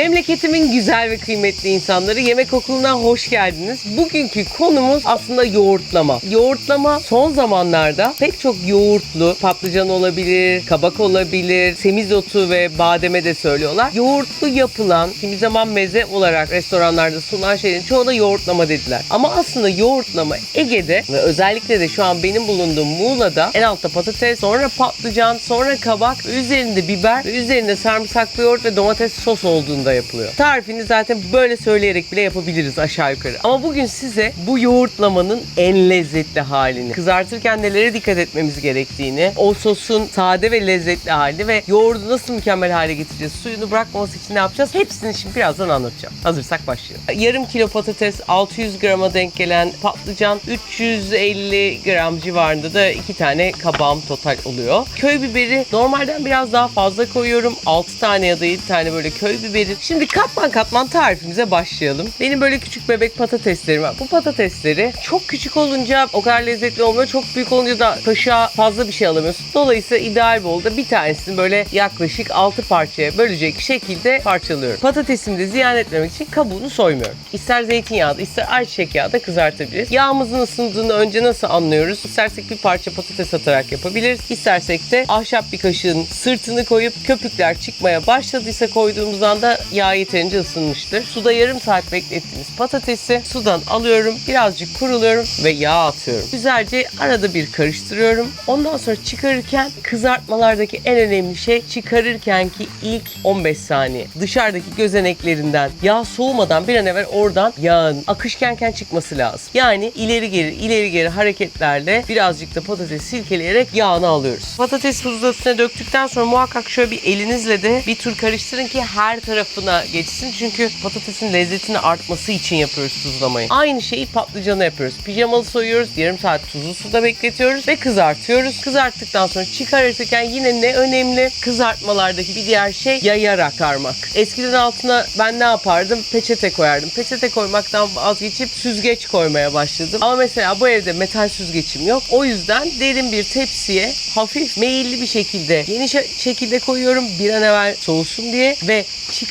Memleketimin güzel ve kıymetli insanları yemek okuluna hoş geldiniz. Bugünkü konumuz aslında yoğurtlama. Yoğurtlama son zamanlarda pek çok yoğurtlu patlıcan olabilir, kabak olabilir, semizotu ve bademe de söylüyorlar. Yoğurtlu yapılan, kimi zaman meze olarak restoranlarda sunulan şeylerin çoğuna yoğurtlama dediler. Ama aslında yoğurtlama Ege'de ve özellikle de şu an benim bulunduğum Muğla'da en altta patates, sonra patlıcan, sonra kabak üzerinde biber üzerinde sarımsaklı yoğurt ve domates sos olduğunda yapılıyor. Tarifini zaten böyle söyleyerek bile yapabiliriz aşağı yukarı. Ama bugün size bu yoğurtlamanın en lezzetli halini, kızartırken nelere dikkat etmemiz gerektiğini, o sosun sade ve lezzetli halini ve yoğurdu nasıl mükemmel hale getireceğiz, suyunu bırakmaması için ne yapacağız? Hepsini şimdi birazdan anlatacağım. Hazırsak başlayalım. Yarım kilo patates, 600 grama denk gelen patlıcan, 350 gram civarında da iki tane kabağım total oluyor. Köy biberi normalden biraz daha fazla koyuyorum. 6 tane ya da 7 tane böyle köy biberi. Şimdi katman katman tarifimize başlayalım. Benim böyle küçük bebek patateslerim var. Bu patatesleri çok küçük olunca o kadar lezzetli olmuyor. Çok büyük olunca da kaşığa fazla bir şey alamıyorsun. Dolayısıyla ideal bolda bir tanesini böyle yaklaşık 6 parçaya bölecek şekilde parçalıyorum. Patatesimi de ziyan etmemek için kabuğunu soymuyorum. İster zeytinyağda ister ayçiçek yağı da kızartabiliriz. Yağımızın ısındığını önce nasıl anlıyoruz? İstersek bir parça patates atarak yapabiliriz. İstersek de ahşap bir kaşığın sırtını koyup köpükler çıkmaya başladıysa koyduğumuz anda yağ yeterince ısınmıştır. Suda yarım saat beklettiğimiz patatesi sudan alıyorum. Birazcık kuruluyorum ve yağ atıyorum. Güzelce arada bir karıştırıyorum. Ondan sonra çıkarırken kızartmalardaki en önemli şey çıkarırken ki ilk 15 saniye. Dışarıdaki gözeneklerinden yağ soğumadan bir an evvel oradan yağın akışkenken çıkması lazım. Yani ileri geri ileri geri hareketlerle birazcık da patates silkeleyerek yağını alıyoruz. Patates buzlu üstüne döktükten sonra muhakkak şöyle bir elinizle de bir tur karıştırın ki her tarafına geçsin. Çünkü patatesin lezzetini artması için yapıyoruz tuzlamayı. Aynı şeyi patlıcana yapıyoruz. Pijamalı soyuyoruz. Yarım saat tuzlu suda bekletiyoruz ve kızartıyoruz. Kızarttıktan sonra çıkarırken yine ne önemli? Kızartmalardaki bir diğer şey yayarak karmak. Eskiden altına ben ne yapardım? Peçete koyardım. Peçete koymaktan vazgeçip süzgeç koymaya başladım. Ama mesela bu evde metal süzgeçim yok. O yüzden derin bir tepsiye hafif meyilli bir şekilde geniş şekilde koyuyorum bir an evvel soğusun diye ve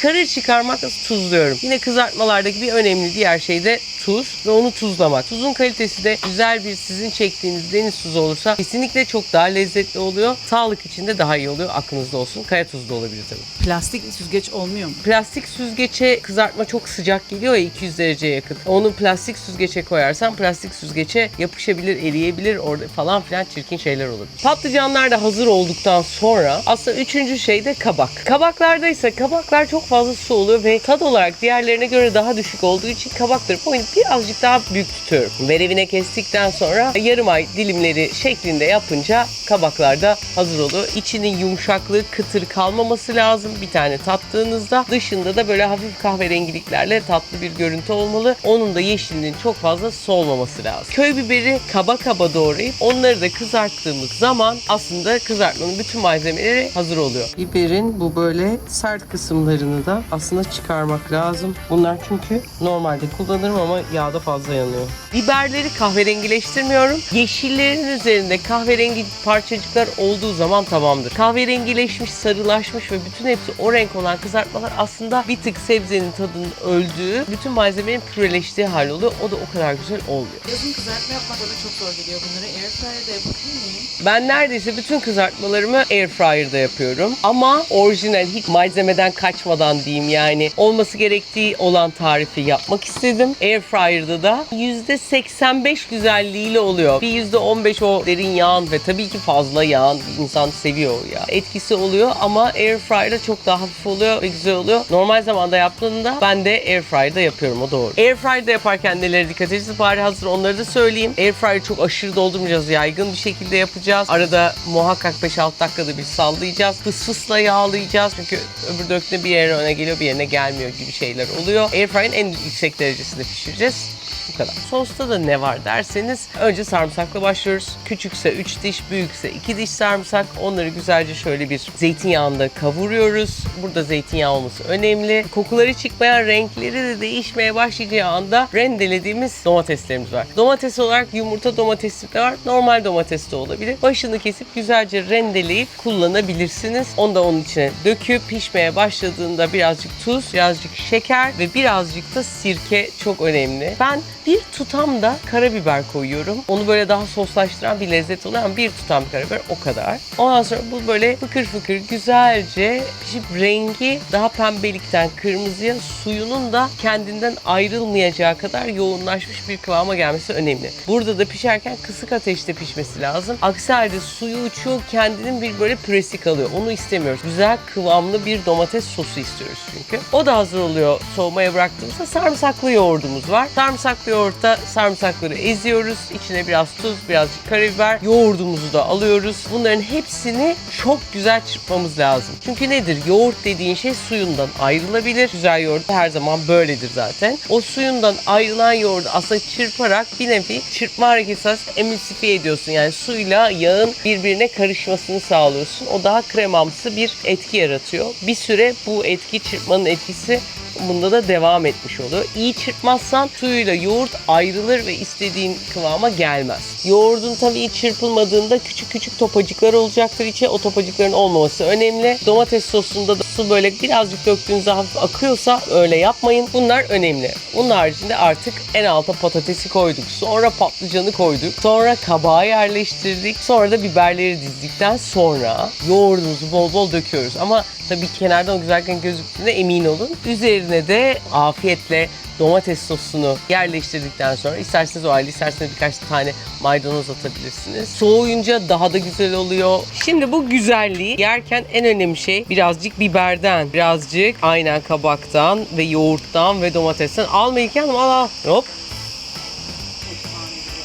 çıkarır çıkarmak tuzluyorum. Yine kızartmalardaki bir önemli diğer şey de tuz ve onu tuzlamak. Tuzun kalitesi de güzel bir sizin çektiğiniz deniz tuzu olursa kesinlikle çok daha lezzetli oluyor. Sağlık için de daha iyi oluyor. Aklınızda olsun. Kaya tuzu da olabilir tabii. Plastik süzgeç olmuyor mu? Plastik süzgeçe kızartma çok sıcak geliyor ya 200 dereceye yakın. Onu plastik süzgeçe koyarsan plastik süzgeçe yapışabilir, eriyebilir orada falan filan çirkin şeyler olur. Patlıcanlar da hazır olduktan sonra aslında üçüncü şey de kabak. Kabaklarda ise kabaklar çok fazla su oluyor ve tad olarak diğerlerine göre daha düşük olduğu için kabakları boyunu birazcık daha büyük tutuyorum. Verevine kestikten sonra yarım ay dilimleri şeklinde yapınca kabaklar da hazır oluyor. İçinin yumuşaklığı kıtır kalmaması lazım bir tane tattığınızda. Dışında da böyle hafif kahverengiliklerle tatlı bir görüntü olmalı. Onun da yeşilliğinin çok fazla solmaması lazım. Köy biberi kaba kaba doğrayıp onları da kızarttığımız zaman aslında kızartmanın bütün malzemeleri hazır oluyor. Biberin bu böyle sert kısımlarını da aslında çıkarmak lazım. Bunlar çünkü normalde kullanırım ama yağda fazla yanıyor. Biberleri kahverengileştirmiyorum. Yeşillerin üzerinde kahverengi parçacıklar olduğu zaman tamamdır. Kahverengileşmiş, sarılaşmış ve bütün hepsi o renk olan kızartmalar aslında bir tık sebzenin tadının öldüğü, bütün malzemenin püreleştiği hal oluyor. O da o kadar güzel olmuyor. Yazın kızartma yapmak bana çok zor geliyor bunları. Airfryer'da yapabilir miyim? Ben neredeyse bütün kızartmalarımı airfryer'da yapıyorum. Ama orijinal hiç malzemeden kaçmadan diyeyim yani olması gerektiği olan tarifi yapmak istedim. Airfryer'da da %85 güzelliğiyle oluyor. Bir %15 o derin yağın ve tabii ki fazla yağın insan seviyor ya. Etkisi oluyor ama airfryer'da çok daha hafif oluyor ve güzel oluyor. Normal zamanda yaptığında ben de airfryer'da yapıyorum o doğru. Airfryer'da yaparken nelere dikkat edeceğiz? Bari hazır onları da söyleyeyim. Airfryer'ı çok aşırı doldurmayacağız. Yaygın bir şekilde yapacağız. Arada muhakkak 5-6 dakikada bir sallayacağız. Fıs fısla yağlayacağız. Çünkü öbür döktüğünde bir yere öne geliyor bir yerine gelmiyor gibi şeyler oluyor. Airfryer'ın en yüksek derecesinde pişireceğiz. Bu kadar. Sosta da ne var derseniz önce sarımsakla başlıyoruz. Küçükse 3 diş, büyükse 2 diş sarımsak. Onları güzelce şöyle bir zeytinyağında kavuruyoruz. Burada zeytinyağı olması önemli. Kokuları çıkmayan renkleri de değişmeye başlayacağı anda rendelediğimiz domateslerimiz var. Domates olarak yumurta domatesi de var. Normal domates de olabilir. Başını kesip güzelce rendeleyip kullanabilirsiniz. Onu da onun içine döküp pişmeye başladığında birazcık tuz, birazcık şeker ve birazcık da sirke çok önemli. Ben bir tutam da karabiber koyuyorum. Onu böyle daha soslaştıran bir lezzet oluyor ama bir tutam karabiber o kadar. Ondan sonra bu böyle fıkır fıkır güzelce pişip rengi daha pembelikten kırmızıya suyunun da kendinden ayrılmayacağı kadar yoğunlaşmış bir kıvama gelmesi önemli. Burada da pişerken kısık ateşte pişmesi lazım. Aksi halde suyu uçuyor kendinin bir böyle püresi kalıyor. Onu istemiyoruz. Güzel kıvamlı bir domates sosu istiyoruz çünkü. O da hazır oluyor soğumaya bıraktığımızda sarımsaklı yoğurdumuz var. Sarımsaklı yoğurtta sarımsakları eziyoruz. İçine biraz tuz, birazcık karabiber. Yoğurdumuzu da alıyoruz. Bunların hepsini çok güzel çırpmamız lazım. Çünkü nedir? Yoğurt dediğin şey suyundan ayrılabilir. Güzel yoğurt her zaman böyledir zaten. O suyundan ayrılan yoğurdu aslında çırparak bir nevi çırpma hareketi sırasında emülsifiye ediyorsun. Yani suyla yağın birbirine karışmasını sağlıyorsun. O daha kremamsı bir etki yaratıyor. Bir süre bu etki çırpmanın etkisi bunda da devam etmiş oluyor. İyi çırpmazsan suyuyla yoğurt ayrılır ve istediğin kıvama gelmez. Yoğurdun tabii çırpılmadığında küçük küçük topacıklar olacaktır içe. O topacıkların olmaması önemli. Domates sosunda da su böyle birazcık döktüğünüzde hafif akıyorsa öyle yapmayın. Bunlar önemli. Bunun haricinde artık en alta patatesi koyduk. Sonra patlıcanı koyduk. Sonra kabağı yerleştirdik. Sonra da biberleri dizdikten sonra yoğurdumuzu bol bol döküyoruz. Ama tabii kenardan o güzelken gözüktüğünde emin olun. Üzerine de afiyetle domates sosunu yerleştirdikten sonra isterseniz o halde isterseniz birkaç tane maydanoz atabilirsiniz. Soğuyunca daha da güzel oluyor. Şimdi bu güzelliği yerken en önemli şey birazcık biberden, birazcık aynen kabaktan ve yoğurttan ve domatesten. Al Melike Hanım al al. Hop.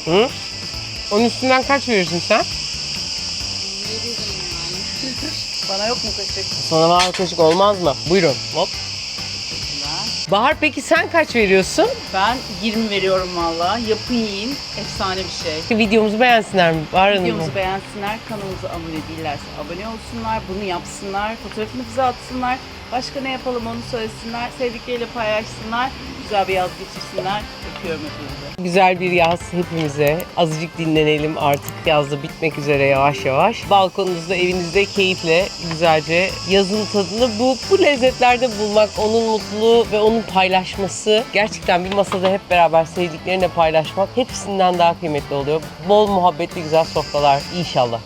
Hı? Onun üstünden kaç verirsin sen? Bana yok mu kaşık? Sana var kaşık olmaz mı? Buyurun. Hop. Bahar peki sen kaç veriyorsun? Ben 20 veriyorum valla. Yapın yiyin. Efsane bir şey. Videomuzu beğensinler mi? Bahar Hanım. Videomuzu beğensinler, kanalımıza abone değillerse abone olsunlar, bunu yapsınlar, fotoğrafını bize atsınlar. Başka ne yapalım onu söylesinler, sevdikleriyle paylaşsınlar, güzel bir yaz geçirsinler. Öpüyorum hepinizi. Güzel bir yaz hepimize. Azıcık dinlenelim artık. Yaz da bitmek üzere yavaş yavaş. Balkonunuzda, evinizde keyifle güzelce yazın tadını bu, bu lezzetlerde bulmak, onun mutluluğu ve onun paylaşması gerçekten bir masada hep beraber sevdiklerini paylaşmak hepsinden daha kıymetli oluyor. Bol muhabbetli güzel sofralar inşallah.